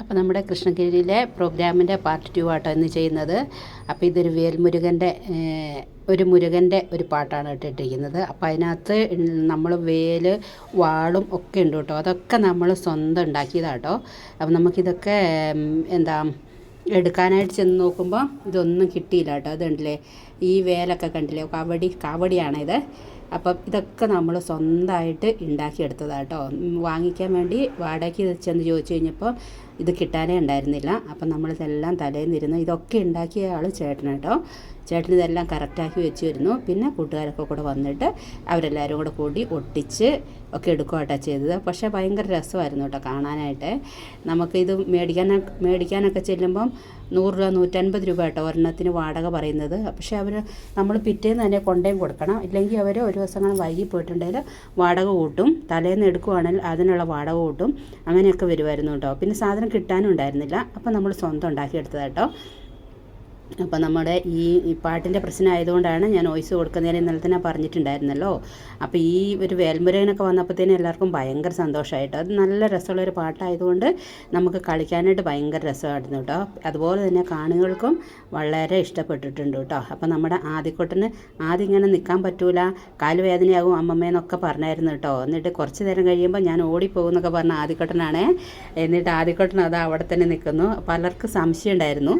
അപ്പോൾ നമ്മുടെ കൃഷ്ണഗിരിയിലെ പ്രോഗ്രാമിന്റെ പാർട്ട് ടു ആട്ടോ ഇന്ന് ചെയ്യുന്നത്. അപ്പോൾ ഇതൊരു വേൽമുരുകന്റെ ഒരു മുരുകന്റെ ഒരു പാട്ടാണ് ഇട്ടിട്ടിരിക്കുന്നത്. അപ്പോൾ അതിനകത്ത് നമ്മൾ വേൽ വാളും ഒക്കെ ഉണ്ട് കേട്ടോ. അതൊക്കെ നമ്മൾ സ്വന്തം ഉണ്ടാക്കിയതാട്ടോ. അപ്പോൾ നമുക്കിതൊക്കെ എന്താ എടുക്കാനായിട്ട് ചെന്ന് നോക്കുമ്പോൾ ഇതൊന്നും കിട്ടിയില്ല കേട്ടോ. അതുണ്ടല്ലേ ഈ വേലൊക്കെ കണ്ടില്ലേ? കാവടി കാവടിയാണിത്. അപ്പം ഇതൊക്കെ നമ്മൾ സ്വന്തമായിട്ട് ഉണ്ടാക്കിയെടുത്തതാണ് കേട്ടോ വാങ്ങിക്കാൻ വേണ്ടി വാടകയ്ക്ക് ചെന്ന് ചോദിച്ചു കഴിഞ്ഞപ്പോൾ ഇത് കിട്ടാനേ ഉണ്ടായിരുന്നില്ല. അപ്പം നമ്മളിതെല്ലാം തലേന്നിരുന്ന് ഇതൊക്കെ ഉണ്ടാക്കിയ ആൾ ചേട്ടൻ കേട്ടോ. ചേട്ടൻ ഇതെല്ലാം കറക്റ്റാക്കി വെച്ച് വരുന്നു പിന്നെ കൂട്ടുകാരൊക്കെ കൂടെ വന്നിട്ട് അവരെല്ലാവരും കൂടെ കൂടി ഒട്ടിച്ച് ഒക്കെ എടുക്കുകട്ടാ ചെയ്തത്. പക്ഷേ ഭയങ്കര രസമായിരുന്നു കേട്ടോ കാണാനായിട്ട്. നമുക്കിത് മേടിക്കാൻ മേടിക്കാനൊക്കെ ചെല്ലുമ്പം നൂറ് രൂപ നൂറ്റൻപത് രൂപ കേട്ടോ ഒരെണ്ണത്തിന് വാടക പറയുന്നത്. പക്ഷേ അവർ നമ്മൾ പിറ്റേന്ന് തന്നെ കൊണ്ടേയും കൊടുക്കണം. ഇല്ലെങ്കിൽ അവർ ഒരു ദിവസങ്ങൾ വൈകി പോയിട്ടുണ്ടെങ്കിൽ വാടക കൂട്ടും. തലേന്ന് എടുക്കുവാണെങ്കിൽ അതിനുള്ള വാടക കൂട്ടും. അങ്ങനെയൊക്കെ വരുമായിരുന്നു കേട്ടോ. പിന്നെ സാധനം കിട്ടാനും ഉണ്ടായിരുന്നില്ല അപ്പോൾ നമ്മൾ സ്വന്തം ഉണ്ടാക്കിയെടുത്തത് കേട്ടോ അപ്പോൾ നമ്മുടെ ഈ പാട്ടിന്റെ പ്രശ്നം ആയതുകൊണ്ടാണ് ഞാൻ വോയിസ് കൊടുക്കുന്നതിന് ഇന്നലെ തന്നെ പറഞ്ഞിട്ടുണ്ടായിരുന്നല്ലോ. അപ്പോൾ ഈ ഒരു വേൽമുരകനൊക്കെ വന്നപ്പോഴത്തേനും എല്ലാവർക്കും ഭയങ്കര സന്തോഷമായിട്ടോ? അത് നല്ല രസമുള്ള ഒരു പാട്ടായതുകൊണ്ട് നമുക്ക് കളിക്കാനായിട്ട് ഭയങ്കര രസമായിരുന്നു കേട്ടോ. അതുപോലെ തന്നെ കാണികൾക്കും വളരെ ഇഷ്ടപ്പെട്ടിട്ടുണ്ട് കേട്ടോ. അപ്പോൾ നമ്മുടെ ആദ്യക്കൊട്ടന് ആദ്യം ഇങ്ങനെ നിൽക്കാൻ പറ്റൂല കാലുവേദനയാകും അമ്മമ്മേന്നൊക്കെ പറഞ്ഞായിരുന്നു കേട്ടോ. എന്നിട്ട് കുറച്ച് നേരം കഴിയുമ്പോൾ ഞാൻ ഓടിപ്പോകുന്നൊക്കെ പറഞ്ഞ ആദ്യക്കൊട്ടനാണേ എന്നിട്ട് ആദ്യക്കൊട്ടൻ അത് അവിടെ തന്നെ നിൽക്കുന്നു. പലർക്കും സംശയം ഉണ്ടായിരുന്നു.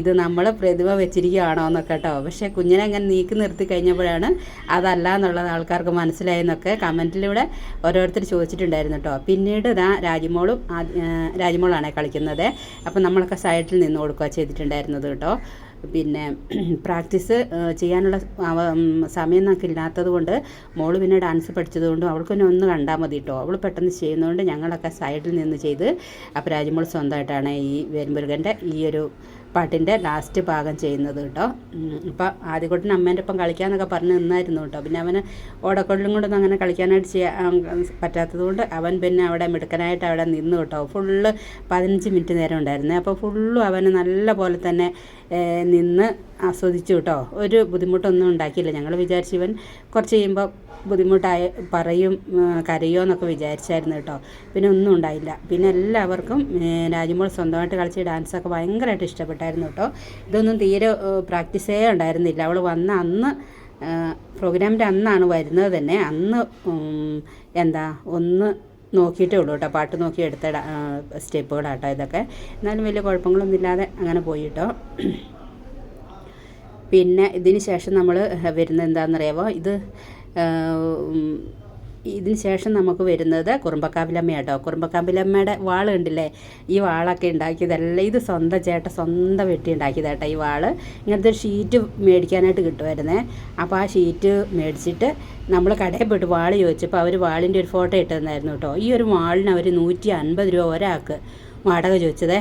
ഇത് നമ്മൾ പ്രതിഭ വെച്ചിരിക്കുകയാണോ എന്നൊക്കെ കേട്ടോ. പക്ഷേ കുഞ്ഞിനെ അങ്ങനെ നീക്കി നിർത്തി കഴിഞ്ഞപ്പോഴാണ് അതല്ല എന്നുള്ളത് ആൾക്കാർക്ക് മനസ്സിലായെന്നൊക്കെ കമന്റിലൂടെ ഓരോരുത്തർ ചോദിച്ചിട്ടുണ്ടായിരുന്നു കേട്ടോ. പിന്നീട് ഇതാ രാജിമോളും രാജിമോളാണ് കളിക്കുന്നത്. അപ്പം നമ്മളൊക്കെ സൈഡിൽ നിന്ന് കൊടുക്കുക ചെയ്തിട്ടുണ്ടായിരുന്നത് കേട്ടോ. പിന്നെ പ്രാക്ടീസ് ചെയ്യാനുള്ള സമയം നമുക്ക് ഇല്ലാത്തത് കൊണ്ട് മോൾ പിന്നെ ഡാൻസ് പഠിച്ചത് കൊണ്ടും അവൾക്ക് പിന്നെ ഒന്ന് കണ്ടാൽ മതി കേട്ടോ. അവൾ പെട്ടെന്ന് ചെയ്യുന്നതുകൊണ്ട് ഞങ്ങളൊക്കെ സൈഡിൽ നിന്ന് ചെയ്ത് അപ്പോൾ രാജ്യമോൾ സ്വന്തമായിട്ടാണ് ഈ വേൽമുരുകന്റെ ഈ ഒരു പാട്ടിന്റെ ലാസ്റ്റ് ഭാഗം ചെയ്യുന്നത് കേട്ടോ. ഇപ്പോൾ ആദ്യകൊട്ടിന് അമ്മേന്റെ ഒപ്പം കളിക്കാമെന്നൊക്കെ പറഞ്ഞ് നിന്നായിരുന്നു കേട്ടോ. പിന്നെ അവന് ഓടക്കൊള്ളിലും കൊണ്ടൊന്നും അങ്ങനെ കളിക്കാനായിട്ട് ചെയ്യാൻ പറ്റാത്തതുകൊണ്ട് അവൻ പിന്നെ അവിടെ മിടുക്കനായിട്ട് അവിടെ നിന്ന് കേട്ടോ. ഫുള്ള് പതിനഞ്ച് മിനിറ്റ് നേരം ഉണ്ടായിരുന്നേ. അപ്പോൾ ഫുള്ളും അവന് നല്ല പോലെ തന്നെ നിന്ന് ആസ്വദിച്ചു കേട്ടോ. ഒരു ബുദ്ധിമുട്ടൊന്നും ഉണ്ടാക്കിയില്ല. ഞങ്ങൾ വിചാരിച്ചു ഇവൻ കുറച്ച് കഴിയുമ്പോൾ ബുദ്ധിമുട്ടായി പറയും കരയോ എന്നൊക്കെ വിചാരിച്ചായിരുന്നു കേട്ടോ. പിന്നെ ഒന്നും ഉണ്ടായില്ല. പിന്നെ എല്ലാവർക്കും രാജുമോൾ സ്വന്തമായിട്ട് കളിച്ച് ഡാൻസൊക്കെ ഭയങ്കരമായിട്ട് ഇഷ്ടപ്പെട്ടായിരുന്നു കേട്ടോ. ഇതൊന്നും തീരെ പ്രാക്ടീസേ ഉണ്ടായിരുന്നില്ല. അവൾ വന്ന അന്ന് പ്രോഗ്രാമിന്റെ അന്നാണ് വരുന്നത് തന്നെ. അന്ന് എന്താ ഒന്ന് നോക്കിയിട്ടേ ഉള്ളൂ കേട്ടോ. പാട്ട് നോക്കി എടുത്ത സ്റ്റെപ്പുകളാട്ടോ ഇതൊക്കെ. എന്നാലും വലിയ കുഴപ്പങ്ങളൊന്നും ഇല്ലാതെ അങ്ങനെ പോയി കേട്ടോ പിന്നെ ഇതിന് ശേഷം നമ്മൾ വരുന്നത് എന്താണെന്നറിയാമോ ഇത് ഇതിന് ശേഷം നമുക്ക് വരുന്നത് കുറുമ്പക്കാമ്പിലമ്മ കേട്ടോ കുറുമ്പക്കാവിലമ്മയുടെ വാൾ ഉണ്ടല്ലേ ഈ വാളൊക്കെ ഉണ്ടാക്കിയതല്ല? ഇത് സ്വന്തം ചേട്ട സ്വന്തം വെട്ടി ഉണ്ടാക്കിയതാട്ടോ ഈ വാൾ. ഇങ്ങനത്തെ ഒരു ഷീറ്റ് മേടിക്കാനായിട്ട് കിട്ടുമായിരുന്നേ. അപ്പോൾ ആ ഷീറ്റ് മേടിച്ചിട്ട് നമ്മൾ കടയിൽ പോയിട്ട് വാൾ ചോദിച്ചപ്പോൾ അവർ വാളിന്റെ ഒരു ഫോട്ടോ ഇട്ട് തന്നായിരുന്നു കേട്ടോ. ഈ ഒരു വാളിന് അവർ നൂറ്റി അൻപത് രൂപ ഒരാൾക്ക് വാടക ചോദിച്ചതേ.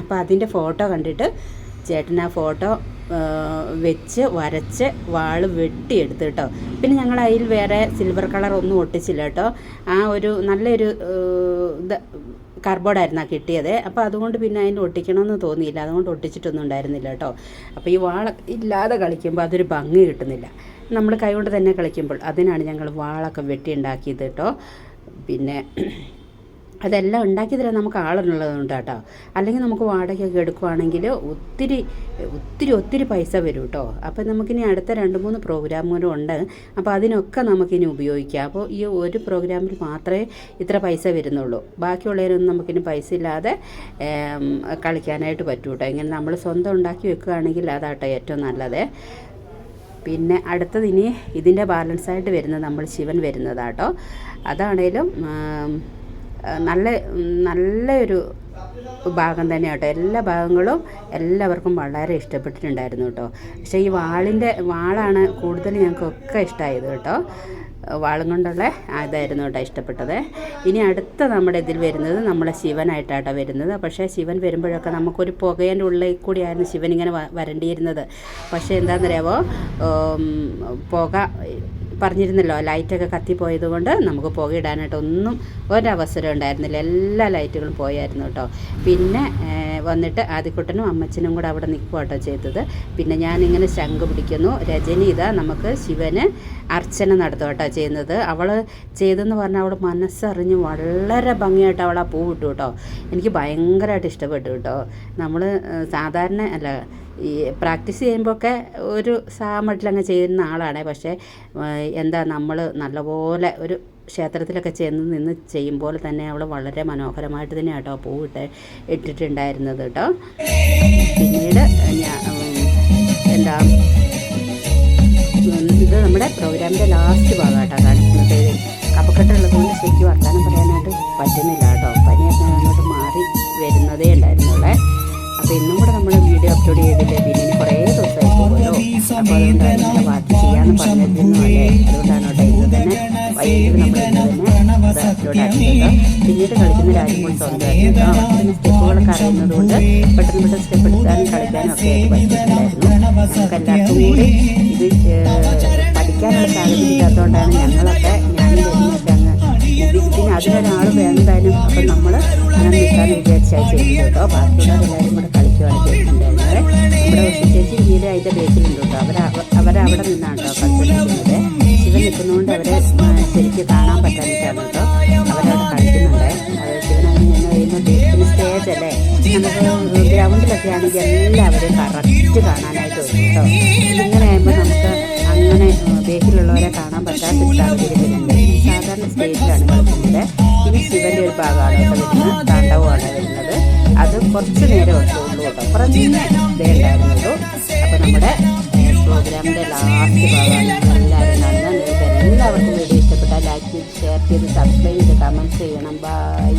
അപ്പോൾ അതിന്റെ ഫോട്ടോ കണ്ടിട്ട് ചേട്ടൻ ആ ഫോട്ടോ വെച്ച് വരച്ച് വാൾ വെട്ടിയെടുത്ത് കേട്ടോ. പിന്നെ ഞങ്ങൾ അതിൽ വേറെ സിൽവർ കളർ ഒന്നും ഒട്ടിച്ചില്ല കേട്ടോ. ആ ഒരു നല്ലൊരു ഇത് കാർഡ്ബോർഡായിരുന്നു ആ കിട്ടിയത്. അപ്പോൾ അതുകൊണ്ട് പിന്നെ അതിന് ഒട്ടിക്കണമെന്ന് തോന്നിയില്ല. അതുകൊണ്ട് ഒട്ടിച്ചിട്ടൊന്നും ഉണ്ടായിരുന്നില്ല കേട്ടോ. അപ്പോൾ ഈ വാള ഇല്ലാതെ കളിക്കുമ്പോൾ അതൊരു ഭംഗി കിട്ടുന്നില്ല. നമ്മൾ കൈകൊണ്ട് തന്നെ കളിക്കുമ്പോൾ അതിനാണ് ഞങ്ങൾ വാളൊക്കെ വെട്ടി ഉണ്ടാക്കിയത് കേട്ടോ. പിന്നെ അതെല്ലാം ഉണ്ടാക്കി തരാൻ നമുക്ക് ആളുള്ളതുകൊണ്ട് കേട്ടോ അല്ലെങ്കിൽ നമുക്ക് വാടകയൊക്കെ എടുക്കുവാണെങ്കിൽ ഒത്തിരി ഒത്തിരി ഒത്തിരി പൈസ വരും കേട്ടോ. അപ്പം നമുക്കിനി അടുത്ത രണ്ട് മൂന്ന് പ്രോഗ്രാമുകളും ഉണ്ട്. അപ്പോൾ അതിനൊക്കെ നമുക്കിനി ഉപയോഗിക്കാം. അപ്പോൾ ഈ ഒരു പ്രോഗ്രാമിൽ മാത്രമേ ഇത്ര പൈസ വരുന്നുള്ളൂ. ബാക്കിയുള്ളതിനൊന്നും നമുക്കിനി പൈസ ഇല്ലാതെ കളിക്കാനായിട്ട് പറ്റൂ കേട്ടോ. ഇങ്ങനെ നമ്മൾ സ്വന്തം ഉണ്ടാക്കി വെക്കുകയാണെങ്കിൽ അതാട്ടോ ഏറ്റവും നല്ലത്. പിന്നെ അടുത്തത് ഇനി ഇതിന്റെ ബാലൻസായിട്ട് വരുന്നത് നമ്മൾ ശിവൻ വരുന്നതാട്ടോ. അതാണേലും നല്ല നല്ലൊരു ഭാഗം തന്നെ കേട്ടോ. എല്ലാ ഭാഗങ്ങളും എല്ലാവർക്കും വളരെ ഇഷ്ടപ്പെട്ടിട്ടുണ്ടായിരുന്നു കേട്ടോ. പക്ഷേ ഈ വാളിന്റെ വാളാണ് കൂടുതൽ ഞങ്ങൾക്കൊക്കെ ഇഷ്ടമായത് കേട്ടോ. വാളും കൊണ്ടുള്ള ഇതായിരുന്നു കേട്ടോ ഇഷ്ടപ്പെട്ടത്. ഇനി അടുത്ത നമ്മുടെ ഇതിൽ വരുന്നത് നമ്മുടെ ശിവനായിട്ടാട്ടോ വരുന്നത്. പക്ഷേ ശിവൻ വരുമ്പോഴൊക്കെ നമുക്കൊരു പുകേന്റെ ഉള്ളിൽ കൂടിയായിരുന്നു ശിവൻ ഇങ്ങനെ വരണ്ടിയിരുന്നത്. പക്ഷേ എന്താണെന്നറിയാമോ ഉം, പുക പറഞ്ഞിരുന്നല്ലോ ലൈറ്റൊക്കെ കത്തിപ്പോയത് കൊണ്ട് നമുക്ക് പുകയിടാനായിട്ട് ഒന്നും ഒരവസരം ഉണ്ടായിരുന്നില്ല. എല്ലാ ലൈറ്റുകളും പോയായിരുന്നു കേട്ടോ. പിന്നെ വന്നിട്ട് ആദ്യക്കുട്ടനും അമ്മച്ചനും കൂടെ അവിടെ നിൽക്കുക കേട്ടോ ചെയ്തത്. പിന്നെ ഞാനിങ്ങനെ ശംഖ് പിടിക്കുന്നു. രജനി ഇതാ നമുക്ക് ശിവന് അർച്ചന നടത്തുക കേട്ടോ ചെയ്യുന്നത്. അവൾ ചെയ്തെന്ന് പറഞ്ഞാൽ അവൾ മനസ്സറിഞ്ഞ് വളരെ ഭംഗിയായിട്ട് അവൾ ആ പൂ വിട്ടു കേട്ടോ. എനിക്ക് ഭയങ്കരമായിട്ട് ഇഷ്ടപ്പെട്ടു കേട്ടോ. നമ്മൾ സാധാരണ അല്ല ഈ പ്രാക്ടീസ് ചെയ്യുമ്പോഴൊക്കെ ഒരു സാമട്ടിലങ്ങ് ചെയ്യുന്ന ആളാണ്. പക്ഷേ എന്താ നമ്മൾ നല്ലപോലെ ഒരു ക്ഷേത്രത്തിലൊക്കെ ചെന്ന് നിന്ന് ചെയ്യുമ്പോൾ തന്നെ അവൾ വളരെ മനോഹരമായിട്ട് തന്നെ കേട്ടോ പൂവിട്ട് ഇട്ടിട്ടുണ്ടായിരുന്നത് കേട്ടോ. പിന്നീട് എന്താ ഇത് നമ്മുടെ പ്രോഗ്രാമിന്റെ ലാസ്റ്റ് ഭാഗമായിട്ടാണ് കാണിക്കുന്നത്. കപ്പക്കെട്ടുള്ളതുകൊണ്ട് ശരിക്കും വർത്താനം പറയാനായിട്ട് പറ്റുന്നില്ല കേട്ടോ. പനിയൊക്കെ അങ്ങോട്ട് മാറി വരുന്നതേ ഉണ്ടായിരുന്നുള്ളേ. അപ്പോൾ ഇന്നും കൂടെ നമ്മൾ വീഡിയോ അപ്ലോഡ് ചെയ്തിട്ട് പിന്നെ കുറേ ദിവസമായി അപ്പോൾ അതുകൊണ്ടാണ് ചെയ്യാമെന്ന് പറഞ്ഞിരുന്നു നമ്മൾ പിന്നീട് കളിക്കുന്ന രാജ്യങ്ങൾ സ്വന്തമായിരുന്നു സ്റ്റെപ്പുകളൊക്കെ അറിയുന്നത് കൊണ്ട് പെട്ടെന്ന് പെട്ടെന്ന് സ്റ്റെപ്പ് എടുക്കാനും കളിക്കാനും ഒക്കെ നമുക്ക് എല്ലാവർക്കും കൂടി ഇത് പഠിക്കാനുള്ള സാഹചര്യം ഞങ്ങളൊക്കെ ഞാനും രജനിയൊക്കെ അങ്ങ് ഇത് പിന്നെ അതിനൊരാൾ അപ്പം നമ്മൾ അങ്ങനെ നിൽക്കാൻ വിചാരിച്ചാൽ ചെയ്തു കേട്ടോ. ബാക്കിയുള്ളവരെല്ലാവരും കൂടെ കളിക്കുകയാണ് ചെയ്തിട്ടുണ്ടായിരുന്നത് ഇവിടെ ഉഷ ചേച്ചി വീട് അതിന്റെ ബേസിലുണ്ട് കേട്ടോ അവർ അവരവിടെ നിന്നാണ് കേട്ടോ കളിച്ചിരിക്കുന്നത് ശിവൻ നിൽക്കുന്നതുകൊണ്ട് അവരെ ശരിക്കും കാണാൻ പറ്റാനിട്ടാണ് കേട്ടോ അവരവിടെ കളിക്കുന്നുണ്ട് അത് ശിവനങ്ങനെ നിന്ന് കഴിയുമ്പോൾ ബേസിന് സ്റ്റേജ് അല്ലേ നമുക്ക് ഗ്രൗണ്ടിലൊക്കെ ആണെങ്കിൽ എല്ലാവരും കറക്റ്റ് കാണാനായിട്ട് വരും കേട്ടോ ഇങ്ങനെ നമുക്ക് അങ്ങനെ ബേസിലുള്ളവരെ കാണാൻ പറ്റാത്ത ഒരു സാഹചര്യം വരുന്നുണ്ട് ഈ സാധാരണ സ്റ്റേജിലാണ് കളിക്കുന്നത് ഇനി ശിവന്റെ ഒരു ഭാഗമാണ്. കേട്ടോ വരുന്നത് വരുന്നത്. അത് കുറച്ച് നേരം ഒക്കെ ഉള്ളൂ കേട്ടോ കുറച്ച് ഇതേ ഉണ്ടായിരുന്നുള്ളൂ. അപ്പോൾ നമ്മുടെ പ്രോഗ്രാമിന്റെ ലാസ്റ്റ് ഭാഗമാണ് എല്ലാവരും കാണുന്നത് നിങ്ങൾക്ക് എല്ലാവർക്കും വീഡിയോ ഇഷ്ടപ്പെട്ടാൽ ലൈക്ക് ചെയ്ത് ഷെയർ ചെയ്ത് സബ്സ്ക്രൈബ് ചെയ്ത് കമന്റ് ചെയ്യണം. ബൈ